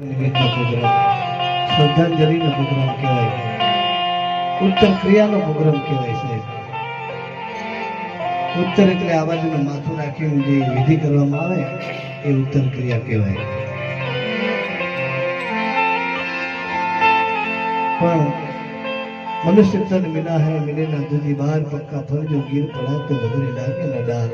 નિમિત્તનો programme programme કહેવાય. ઉત્તર ક્રિયાનો programme કહેવાય સાહેબ. ઉત્તર એટલે આ બાજુનું માથું રાખીને જે વિધિ કરવામાં આવે, એ ઉત્તર ક્રિયા કહેવાય. પણ મનુષ્ય તન મિલા હે મિલે ના દૂધી બાર પક્કા ફરજો ગીર પડા તો ભગરે લાગે ના ડાલ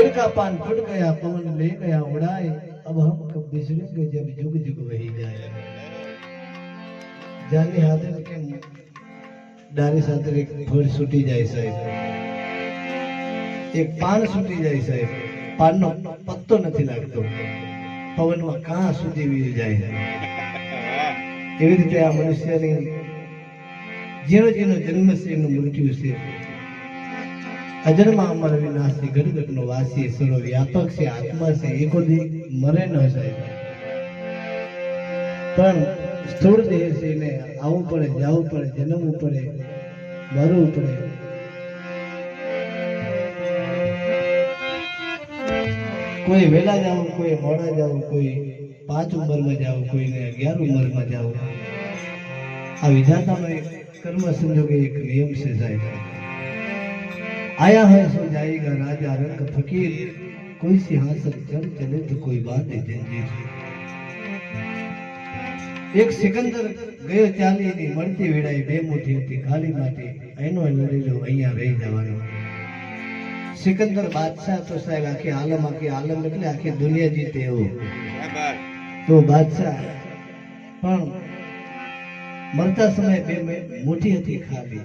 पेड़ का पान फट गया पवन ले गया उड़ाए अब हम कब बिछड़ेंगे जब जुग जुग वही जाए જાની હાથે કે ડારી સાથે એક ફળ છૂટી જાય સાહેબ એક પાન છૂટી જાય સાહેબ પાનનો પત્તો નથી લાગતો પવનમાં કાં સુધી વીરી જાય એવી રીતે આ મનુષ્યની જેનો જેનો જન્મ છે એનું મૃત્યુ છે અજન્મા અમર વિનાશી ગણગટ નો વાસી સર્વ વ્યાપક છે આત્મા છે એ કોઈ મરે ન સાહેબ પણ સ્થૂળ દેહ છે ને આવવું પડે, જવું પડે, જન્મવું પડે, મરવું પડે. કોઈ વેલા જાવ કોઈ મોડા જાવ કોઈ પાંચ ઉંમરમાં જાવ કોઈને અગિયાર ઉંમરમાં જાવ આ વિધાતાનો એક કર્મ સંજોગે એક નિયમ છે સાહેબ. आया है सो जाएगा राजा रंग फकीर कोई सिंहासन चढ़ चले तो कोई बांधे जंजीर એક સિકંદર ગયો ચાલી એની મળતી વેળાએ બે મુઠ્ઠી હતી ખાલી માટે એનો લડેલો અહીંયા રહી જવાનો સિકંદર બાદશાહ તો સાહેબ આખી આલમ આખી આલમ એટલે આખી દુનિયા જીતે એવો તો બાદશાહ પણ મરતા સમયે બે મુઠ્ઠી હતી ખાલી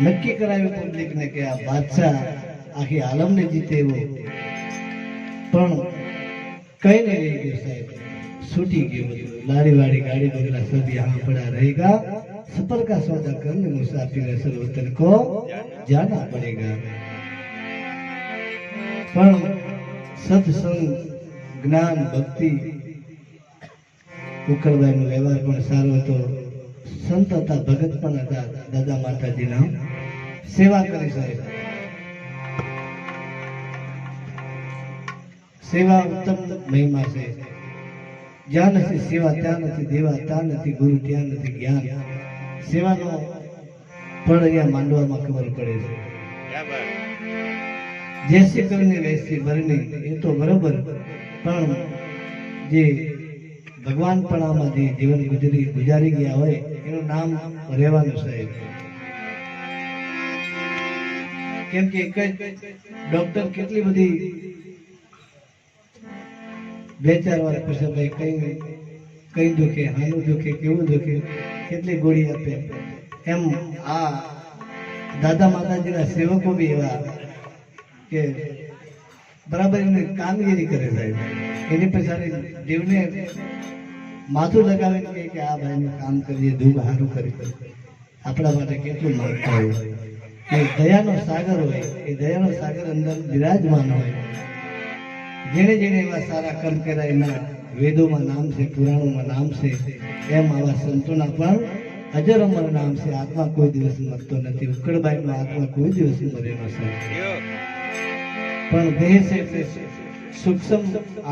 નક્કી કરાવ્યું પબ્લિકને કે આ બાદશાહ આખી આલમને જીતે એવો. પણ કઈ નહીં રહી ગયું સાહેબ. છૂટી ગયું બધું. લારી વાળી ગાડી બગલા સબ યહાં પડા રહેગા. સફર કા સોદા કરને મુસાફિર અસલ વતન કો જાના પડેગા. પણ સત્સંગ, જ્ઞાન, ભક્તિ ઉકરદાનું વ્યવહાર પણ સારો હતો. સંત હતા ભગત પણ હતા. દાદા માતાજીના સેવા કરી સાહેબ. સેવા ઉત્તમ મહિમા છે. જ્યાં નથી સેવા, ત્યાં નથી દેવા, ત્યાં નથી ગુરુ, ત્યાં નથી જ્ઞાન. સેવાનો પણ અહીંયા માંડવામાં ખબર પડે છે. જેસી કરીને વેસી ભરની એ તો બરોબર. પણ જે ભગવાન પણ આમાં જે જીવન ગુજરી ગુજારી ગયા હોય એનું નામ રહેવાનું સાહેબ કેમ કે એક જ ડોક્ટર કેટલી બધી બે ચાર વાર પૂછે ભાઈ, કઈ કઈ દુખે, હાનું દુખે, કેવું દુખે, કેટલી ગોળી આપે? એમ આ દાદા માતાજીના સેવકો બી એવા કે બરાબર એમને કામગીરી કરે સાહેબ. એની પછી દેવને માથું લગાવીને કહે કે આ ભાઈનું કામ કરીએ દુઃખ સારું કરી આપણા માટે કેટલું માગતા હોય. એ દયાનો સાગર હોય, એ દયાનો સાગર અંદર બિરાજમાન હોય. જેણે જેણે એવા સારા કર્મ કર્યા, એના વેદોમાં નામ છે, પુરાણોમાં નામ છે, એમ આવા સંતોના પણ અજર અમર નામ છે. આત્મા કોઈ દિવસ મરતો નથી. ઉકળબાઈનો આત્મા કોઈ દિવસ મરેલો છે પણ દેહ છે સૂક્ષ્મ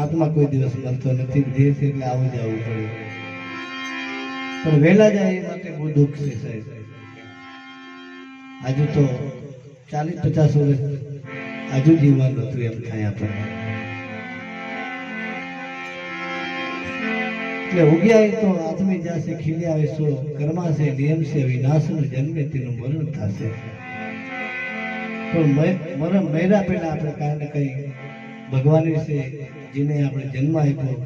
આત્મા કોઈ દિવસ મળતો નથી. છે એટલે આવું જવું પડે. પણ વહેલા જાય એ માટે બહુ દુઃખ છે, સાહેબ. હજુ તો ચાલીસ પચાસ વર્ષ હજુ જીવન હતું એમ થાય આપણને. એટલે ઉગ્યા તો આત્મી જાશે ખીલ્યા આવે સો કર્મા છે, નિયમ છે વિનાશનું જન્મે તેનું મરણ થશે. પણ મરણ મર્યા પહેલા આપણે ને કંઈ ભગવાન વિશે જેને આપણે જન્મ આપ્યો,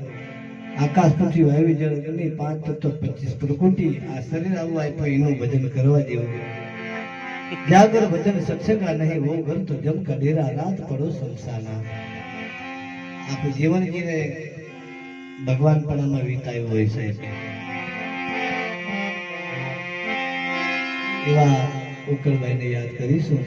આકાશ પૃથ્વી વાયુ જળ અગ્નિ પાંચ તત્વ પચીસ પ્રકૃતિ, આ શરીર આવું આપ્યું, એનું ભજન કરવા જેવું. જાગર ભજન સત્સંગા નહીં વો ઘર તો જમ કા ડેરા, રાત પડો સંસાના આપણે જીવન જીને ભગવાન પણ આમાં વિતાયું હોય સાહેબ. એવા ઉકળભાઈને યાદ કરીશું.